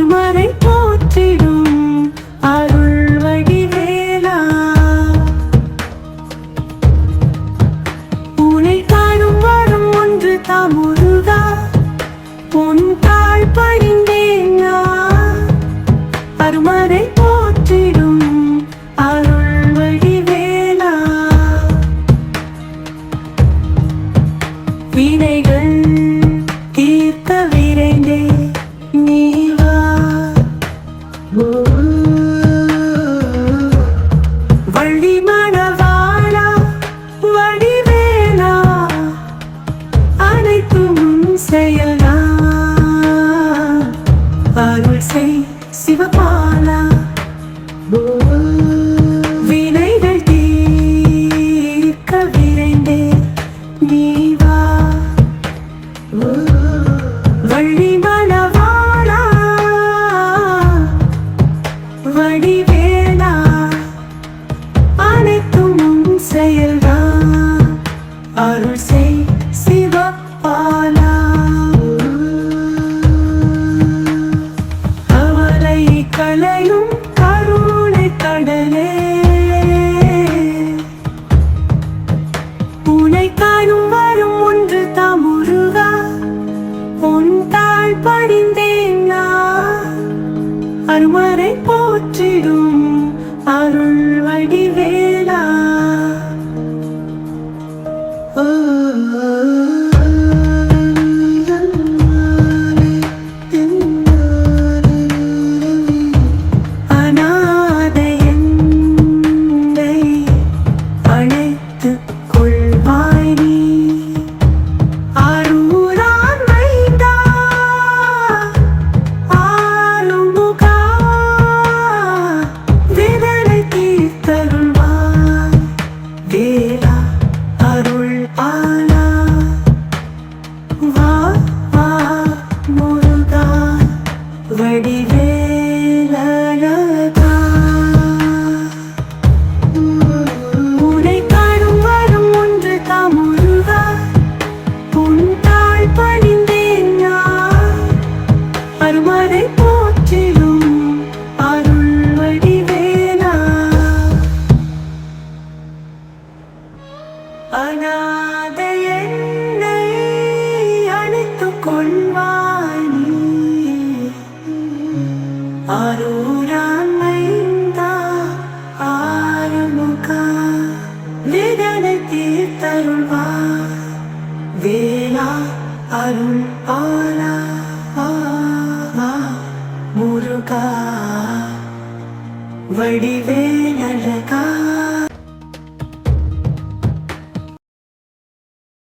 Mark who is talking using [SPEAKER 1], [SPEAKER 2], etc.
[SPEAKER 1] மர்மரை போற்றிடும் அருள் வடிவேலா உனை காணும் வரும் ஒன்று தாமுருகா உன் தாழ் பணிந்தேனா அருமரை போற்றிடும் அருள் வடிவேலா வினைகள் வள்ளி வடிவேலா அனைத்தும் செயலா. அருள் செய் சிவபாலா. வடிவேலா அனைத்தும் செயல்தான் அருள் செய் சிவபாலா அவரை களையும் கருணை கடலே. உனை காணும் வரும் ஒன்று உன் தாழ் அருள் வடிவேலா அநாதை அநாதை என்னை அணைத்துக் கொள்வாய் நீ. ஆறுமுகா வேதனை தீர்த்தருள்வாய் வேலா அருள் பாலா முருகா.